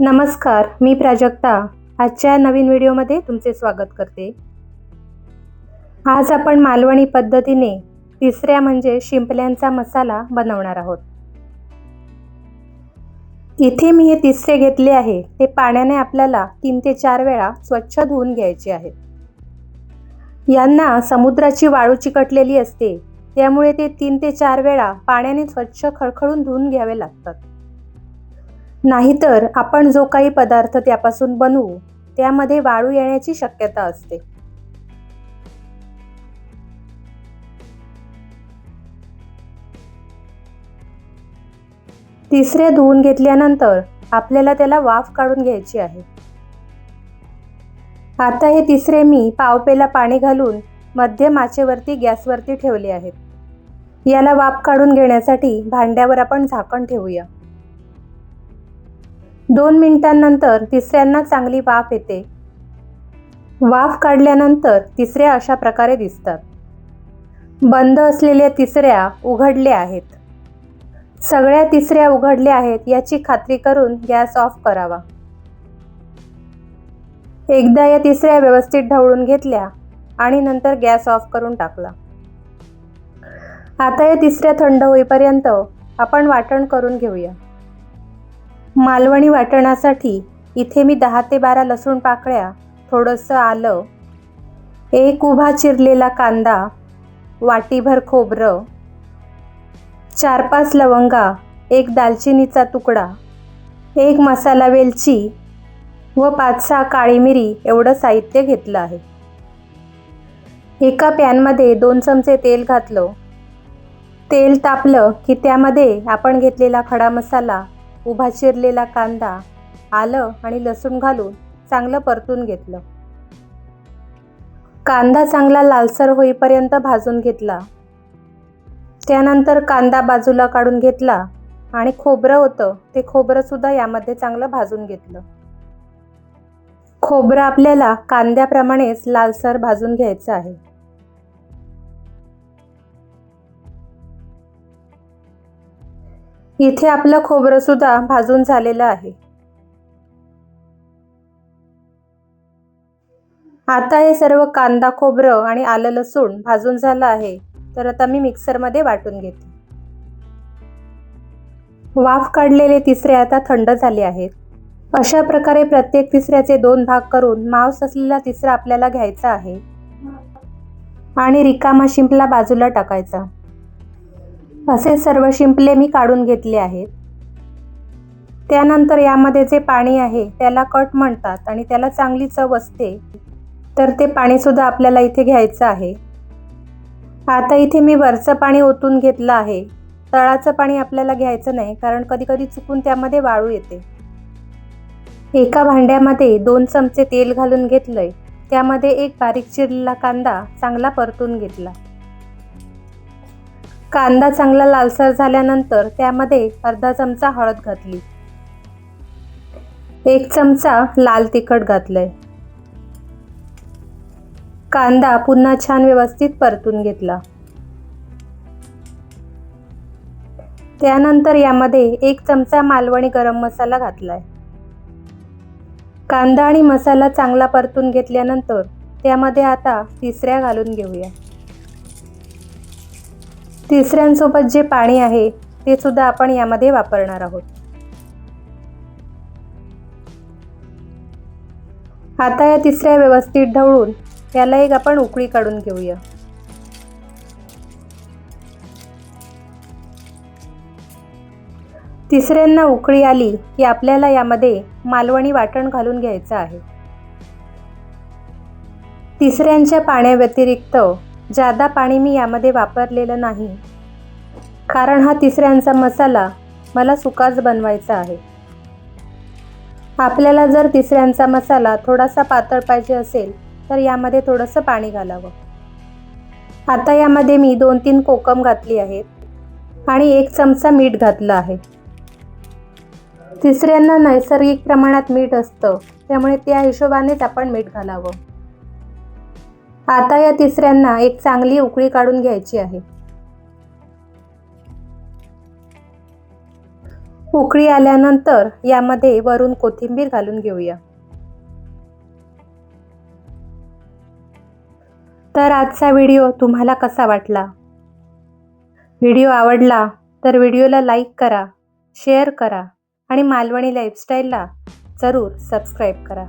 नमस्कार मी प्राजक्ता. आजच्या नवीन व्हिडिओमध्ये तुमचे स्वागत करते. आज आपण मालवणी पद्धतीने तिसऱ्या म्हणजे शिंपल्यांचा मसाला बनवणार आहोत. इथे मी हे तिसरे घेतले आहे. ते पाण्याने आपल्याला तीन ते चार वेळा स्वच्छ धुवून घ्यायचे आहेत यांना समुद्राची वाळू चिकटलेली असते. त्यामुळे ते तीन ते चार वेळा पाण्याने स्वच्छ खळखळून धुवून घ्यावे लागतात. नाहीतर आपण जो काही पदार्थ त्यापासून बनवू त्यामध्ये वाळू येण्याची शक्यता असते. तिसरे धुवून घेतल्यानंतर आपल्याला त्याला वाफ काढून घ्यायची आहे. आता हे तिसरे मी पावपेला पाणी घालून मध्यम आचेवरती गॅसवरती ठेवले आहेत. याला वाफ काढून घेण्यासाठी भांड्यावर आपण झाकण ठेवूया. दोन मिनिटांनंतर तिसऱ्यांना चांगली वाफ येते. वाफ काढल्यानंतर तिसऱ्या अशा प्रकारे दिसतात. बंद असलेल्या तिसऱ्या उघडल्या आहेत. सगळ्या तिसऱ्या उघडल्या आहेत याची खात्री करून गॅस ऑफ करावा. एकदा या तिसऱ्या व्यवस्थित ढवळून घेतल्या आणि नंतर गॅस ऑफ करून टाकला. आता या तिसऱ्या थंड होईपर्यंत आपण वाटण करून घेऊया. मालवणी वाटणासाठी इथे मी दहा ते बारा लसूण पाकळ्या थोडंसं आलं एक उभा चिरलेला कांदा वाटीभर खोबरं चार पाच लवंगा एक दालचिनीचा तुकडा एक मसाला वेलची व पाच सहा काळी मिरी एवढं साहित्य घेतलं आहे. एका पॅनमध्ये दोन चमचे तेल घातलं. तेल तापलं की त्यामध्ये आपण घेतलेला खडा मसाला उभा चिरलेला कांदा आलं आणि लसूण घालून चांगलं परतून घेतलं. कांदा चांगला लालसर होईपर्यंत भाजून घेतला. त्यानंतर कांदा बाजूला काढून घेतला आणि खोबरं होतं ते खोबरंसुद्धा यामध्ये चांगलं भाजून घेतलं. खोबरं आपल्याला कांद्याप्रमाणेच लालसर भाजून घ्यायचं आहे. इथे आपलं खोबरं सुद्धा भाजून झालेलं आहे. आता हे सर्व कांदा खोबरं आणि आलं लसूण भाजून झालं आहे. तर आता मी मिक्सरमध्ये वाटून घेते. वाफ काढलेले तिसरे आता थंड झाले आहेत. अशा प्रकारे प्रत्येक तिसऱ्याचे दोन भाग करून मांस असलेला तिसरा आपल्याला घ्यायचा आहे. आणि रिकामा शिंपला बाजूला टाकायचा. असे सर्व शिंपले मी काढून घेतले आहेत. त्यानंतर यामध्ये जे पाणी आहे त्याला कट म्हणतात आणि त्याला चांगली चव असते. तर ते पाणीसुद्धा आपल्याला इथे घ्यायचं आहे. आता इथे मी वरचं पाणी ओतून घेतलं आहे. तळाचं पाणी आपल्याला घ्यायचं नाही कारण कधी कधी चुकून त्यामध्ये वाळू येते. एका भांड्यामध्ये दोन चमचे तेल घालून घेतलंय. त्यामध्ये एक बारीक चिरलेला कांदा चांगला परतून घेतला. कांदा चांगला लालसर झाल्यानंतर त्यामध्ये अर्धा चमचा हळद घातली. एक चमचा लाल तिखट घातलंय. कांदा पुन्हा छान व्यवस्थित परतून घेतला. त्यानंतर यामध्ये एक चमचा मालवणी गरम मसाला घातलाय. कांदा आणि मसाला चांगला परतून घेतल्यानंतर त्यामध्ये आता तिसऱ्या घालून घेऊया. तिसऱ्यांसोबत जे पाणी आहे ते सुद्धा आपण यामध्ये वापरणार आहोत. आता या तिसऱ्या व्यवस्थित ढवळून याला एक आपण उकळी काढून घेऊया. तिसऱ्यांना उकळी आली की आपल्याला यामध्ये मालवणी वाटण घालून घ्यायचं आहे. तिसऱ्यांच्या पाण्याव्यतिरिक्त जादा पाणी मी यामध्ये वापरलेलं नाही. कारण हा तिसऱ्यांचा मसाला मला सुकाच बनवायचा आहे. आपल्याला जर तिसऱ्यांचा मसाला थोडासा पातळ पाहिजे असेल तर यामध्ये थोडंसं पाणी घालावं. आता यामध्ये मी दोन तीन कोकम घातली आहेत आणि एक चमचा मीठ घातलं आहे. तिसऱ्यांना नैसर्गिक प्रमाणात मीठ असतं त्यामुळे त्या हिशोबानेच आपण मीठ घालावं. आता या तिसऱ्यांना एक चांगली उकळी काढून घ्यायची आहे. उकळी आल्यानंतर यामध्ये वरून कोथिंबीर घालून घेऊया. तर आजचा व्हिडिओ तुम्हाला कसा वाटला? व्हिडिओ आवडला तर व्हिडिओला लाईक करा शेअर करा आणि मालवणी लाईफस्टाईलला जरूर सबस्क्राईब करा.